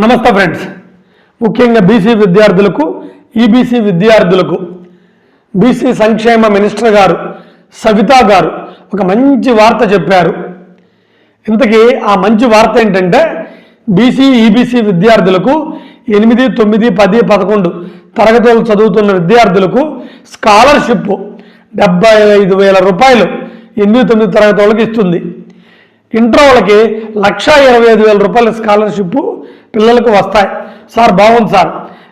నమస్తే ఫ్రెండ్స్. ముఖ్యంగా బీసీ విద్యార్థులకు ఈబీసీ విద్యార్థులకు బీసీ సంక్షేమ మినిస్టర్ గారు సవితా గారు ఒక మంచి వార్త చెప్పారు. ఇంతకీ ఆ మంచి వార్త ఏంటంటే బీసీ ఈబీసీ విద్యార్థులకు ఎనిమిది తొమ్మిది పది పదకొండు తరగతులు చదువుతున్న విద్యార్థులకు స్కాలర్షిప్ డెబ్బై ఐదు వేల రూపాయలు ఎనిమిది తొమ్మిది తరగతి వాళ్ళకి ఇస్తుంది. ఇంటర్ వాళ్ళకి లక్ష ఇరవై ఐదు వేల రూపాయల స్కాలర్షిప్ పిల్లలకు వస్తాయి. సార్ బాగుంది సార్.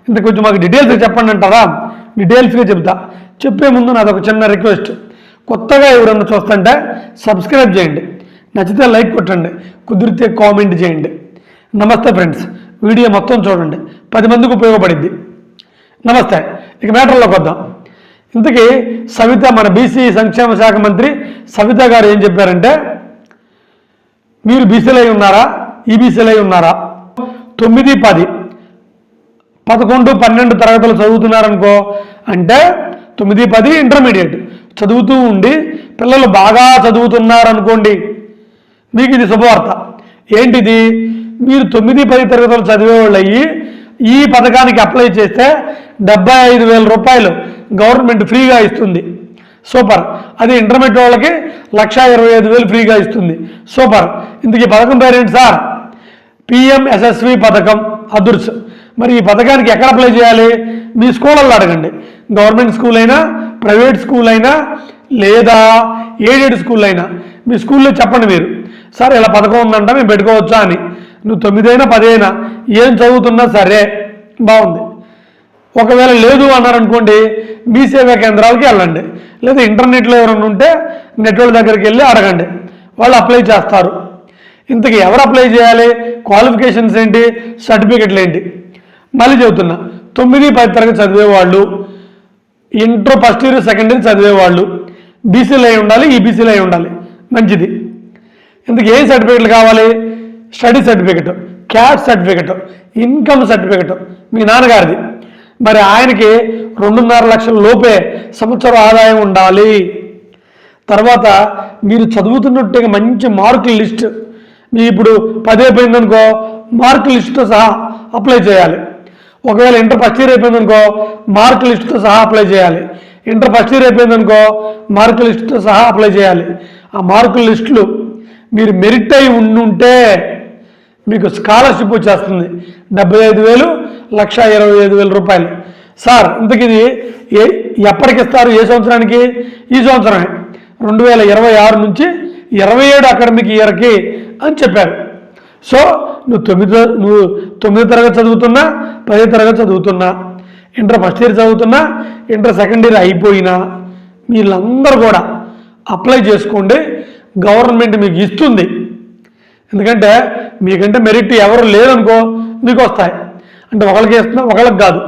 ఇంత కొంచెం మాకు డీటెయిల్స్ చెప్పండి అంటారా? డీటెయిల్స్గా చెప్తా. చెప్పే ముందు నాది ఒక చిన్న రిక్వెస్ట్. కొత్తగా ఎవరన్నా చూస్తుంటే సబ్స్క్రైబ్ చేయండి. నచ్చితే లైక్ కొట్టండి. కుదిరితే కామెంట్ చేయండి. నమస్తే ఫ్రెండ్స్. వీడియో మొత్తం చూడండి. పది మందికి ఉపయోగపడింది నమస్తే. ఇక మ్యాటర్లోకి వద్దాం. ఇంతకీ సవిత మన బీసీ సంక్షేమ శాఖ మంత్రి సవిత గారు ఏం చెప్పారంటే మీరు బీసీలై ఉన్నారా? ఈబీసీలై ఉన్నారా? తొమ్మిది పది. పదకొండు పన్నెండు తరగతులు చదువుతున్నారనుకో అంటే తొమ్మిది పది ఇంటర్మీడియట్ చదువుతూ ఉండి పిల్లలు బాగా చదువుతున్నారనుకోండి మీకు ఇది శుభవార్త. ఏంటిది? మీరు తొమ్మిది పది తరగతులు చదివేవాళ్ళు అయ్యి ఈ పథకానికి అప్లై చేస్తే డెబ్బై ఐదు వేల రూపాయలు గవర్నమెంట్ ఫ్రీగా ఇస్తుంది. సూపర్. అది ఇంటర్మీడియట్ వాళ్ళకి లక్ష ఇరవై ఐదు వేలు ఫ్రీగా ఇస్తుంది. సూపర్. ఇంతకి పథకం పేరేంటి సార్? పిఎంఎస్ఎస్వి పథకం అదుర్స్. మరి ఈ పథకానికి ఎక్కడ అప్లై చేయాలి? మీ స్కూళ్ళల్లో అడగండి. గవర్నమెంట్ స్కూల్ అయినా ప్రైవేట్ స్కూల్ అయినా లేదా ఎయిడెడ్ స్కూల్ అయినా. మీ స్కూల్లో చెప్పండి మీరు. సార్ ఇలా పథకం ఉందంట మేము పెట్టుకోవచ్చా అని. నువ్వు తొమ్మిదైనా పదైనా ఏం చదువుతున్నా సరే బాగుంది. ఒకవేళ లేదు అన్నారనుకోండి మీ సేవా కేంద్రాలకి వెళ్ళండి. లేదా ఇంటర్నెట్లో ఎవరైనా ఉంటే నెట్వర్క్ దగ్గరికి వెళ్ళి అడగండి. వాళ్ళు అప్లై చేస్తారు. ఇంతకీ ఎవరు అప్లై చేయాలి? క్వాలిఫికేషన్స్ ఏంటి? సర్టిఫికెట్లు ఏంటి? మళ్ళీ చెబుతున్నా తొమ్మిది పది తరగతి చదివేవాళ్ళు inter first year second year చదివేవాళ్ళు బీసీలు అయి ఉండాలి ఈబీసీలు అయి ఉండాలి. మంచిది. ఇందుకు ఏ సర్టిఫికెట్లు కావాలి? Study certificate caste certificate income certificate మీ నాన్నగారిది. మరి ఆయనకి రెండున్నర లక్షల లోపే సంవత్సరం ఆదాయం ఉండాలి. తర్వాత మీరు చదువుతున్నట్టుగా మంచి మార్కుల లిస్ట్ మీ ఇప్పుడు పది అయిపోయిందనుకో మార్కుల లిస్ట్తో సహా అప్లై చేయాలి. ఒకవేళ ఇంటర్ ఫస్ట్ ఇయర్ అయిపోయిందనుకో మార్క్ లిస్ట్తో సహా అప్లై చేయాలి. ఇంటర్ ఫస్ట్ ఇయర్ అయిపోయిందనుకో మార్క్ లిస్ట్తో సహా అప్లై చేయాలి. ఆ మార్కుల లిస్టులు మీరు మెరిట్ అయి ఉండుంటే మీకు స్కాలర్షిప్ వచ్చేస్తుంది. డెబ్బై ఐదు వేలు లక్ష ఇరవై ఐదు వేల రూపాయలు. సార్ ఇంతకు ఇది ఏ ఏ సంవత్సరానికి? ఈ సంవత్సరమే. రెండు వేల ఇరవై ఆరు నుంచి ఇరవై ఏడు అకాడమిక్ ఇయర్కి అని చెప్పారు. సో నువ్వు తొమ్మిది నువ్వు తొమ్మిది తరగతి చదువుతున్నా పది తరగతి చదువుతున్నా ఇంటర్ ఫస్ట్ ఇయర్ చదువుతున్నా ఇంటర్ సెకండ్ ఇయర్ అయిపోయినా వీళ్ళందరూ కూడా అప్లై చేసుకోండి గవర్నమెంట్ మీకు ఇస్తుంది. ఎందుకంటే మీకంటే మెరిట్ ఎవరు లేదనుకో మీకు వస్తాయి. అంటే ఒకరికి ఇస్తున్నా ఒకళ్ళకి కాదు.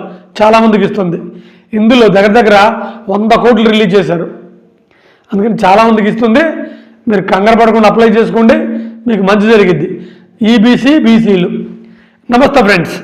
చాలామందికి ఇస్తుంది. ఇందులో దగ్గర దగ్గర వంద కోట్లు రిలీజ్ చేశారు. అందుకని చాలామందికి ఇస్తుంది. మీరు కంగారు పడకుండా అప్లై చేసుకోండి. మీకు మంచి జరిగిద్ది. ఈబీసీ బీసీలు నమస్తే ఫ్రెండ్స్.